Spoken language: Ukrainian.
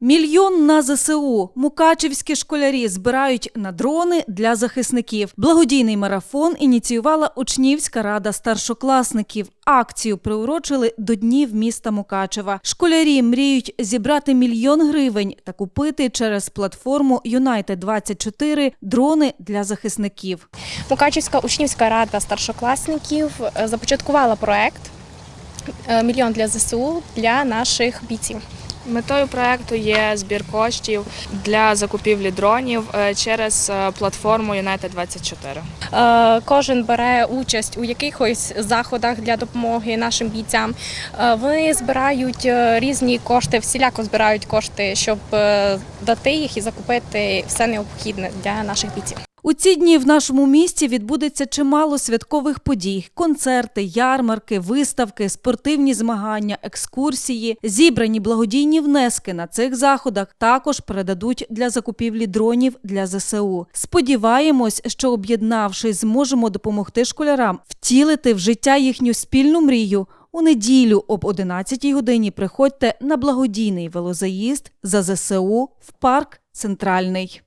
Мільйон на ЗСУ. Мукачівські школярі збирають на дрони для захисників. Благодійний марафон ініціювала учнівська рада старшокласників. Акцію приурочили до днів міста Мукачева. Школярі мріють зібрати мільйон гривень та купити через платформу Юнайтед 24 дрони для захисників. Мукачівська учнівська рада старшокласників е, започаткувала проект е, Мільйон для ЗСУ для наших бійців. Метою проекту є збір коштів для закупівлі дронів е, через е, платформу United 24 Е, Кожен бере участь у якихось заходах для допомоги нашим бійцям. Вони збирають різні кошти, всіляко збирають кошти, щоб дати їх і закупити все необхідне для наших бійців. У ці дні в нашому місті відбудеться чимало святкових подій: концерти, ярмарки, виставки, спортивні змагання, екскурсії. Зібрані благодійні внески на цих заходах також передадуть для закупівлі дронів для ЗСУ. Сподіваємось, що об'єднавшись, зможемо допомогти школярам втілити в життя їхню спільну мрію. У неділю об 11 годині приходьте на благодійний велозаїзд за ЗСУ в парк Центральний.